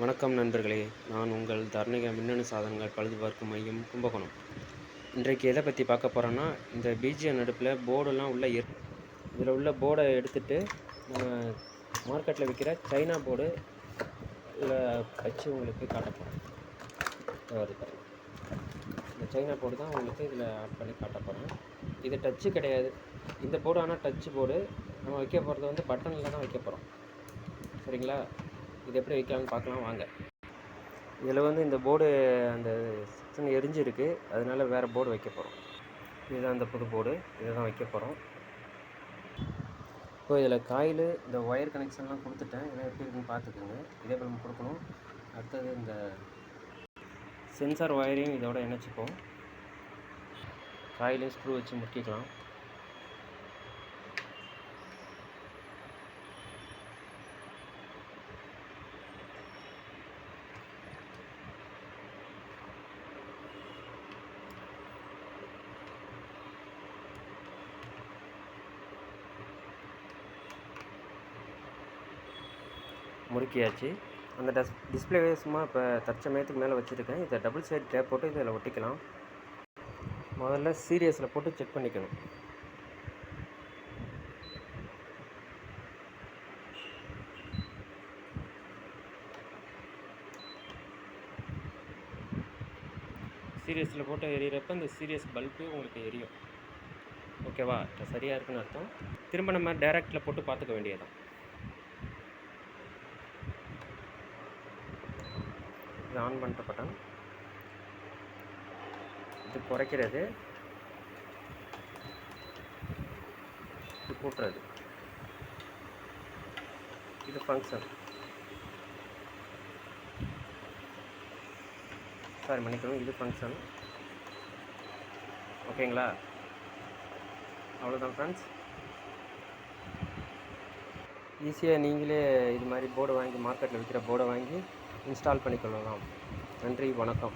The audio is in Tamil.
வணக்கம் நண்பர்களே. நான் உங்கள் தர்ணிக மின்னணு சாதனங்கள் பழுது பார்க்கும் மையம் கும்பகோணம். இன்றைக்கு எதை பற்றி பார்க்க போகிறோன்னா இந்த பிஜிஎன் அடுப்பில் போர்டெல்லாம் உள்ள எர் இதில் உள்ள போர்டை எடுத்துட்டு நம்ம மார்க்கெட்டில் விற்கிற சைனா போர்டு இதில் வச்சு உங்களுக்கு காட்ட போகிறேன் வருது இந்த சைனா போர்டு தான் உங்களுக்கு இதில் ஆட் பண்ணி காட்ட போகிறேன் இது டச்சு கிடையாது. இந்த போர்டு ஆனால் டச்சு போர்டு. நம்ம வைக்க போகிறது வந்து பட்டனில் தான் வைக்க போகிறோம் சரிங்களா? இது எப்படி வைக்கலாம்னு பார்க்கலாம் வாங்க. இதில் வந்து இந்த போர்டு அந்த செக்ஷன் எரிஞ்சிருக்கு அதனால வேறு போர்டு வைக்க போகிறோம் இதுதான் அந்த புது போர்டு. இதை தான் வைக்க போகிறோம் இப்போ இதில் காயில் இந்த ஒயர் கனெக்ஷன்லாம் கொடுத்துட்டேன். ஏன்னா எப்படி இருக்குன்னு பார்த்துக்கோங்க. இதே போல் நம்ம கொடுக்கணும். அடுத்தது இந்த சென்சார் ஒயரையும் இதோட இணைச்சிப்போம். காயிலையும் ஸ்க்ரூ வச்சு முட்டிக்கலாம் முறுக்கியாச்சு. அந்த டஸ் டிஸ்பிளே சும்மா இப்போ தற்சமயத்துக்கு மேலே வச்சுருக்கேன். இதை டபுள் சைடு டேப் போட்டு இதில் ஒட்டிக்கலாம். முதல்ல சீரியஸில் போட்டு செக் பண்ணிக்கணும். சீரியஸில் போட்டு எரியிறப்ப இந்த சீரியஸ் பல்பு உங்களுக்கு எரியும். ஓகேவா? இப்போ சரியாக இருக்குன்னு அர்த்தம். திரும்ப நம்ம டேரெக்டில் போட்டு பார்த்துக்க வேண்டியதான் இது ஆன் பண்ணுற பட்டன் இது குறைக்கிறது. இது கூட்டுறது. இது ஃபங்க்ஷன் சாரி மன்னிக்கணும் இது ஃபங்க்ஷன் ஓகேங்களா அவ்வளோதான் ஃப்ரெண்ட்ஸ் ஈஸியாக நீங்களே இது மாதிரி போர்டை வாங்கி மார்க்கெட்டில் விற்கிற போர்டை வாங்கி இன்ஸ்டால் பண்ணிக்கொள்ளலாம். நன்றி வணக்கம்.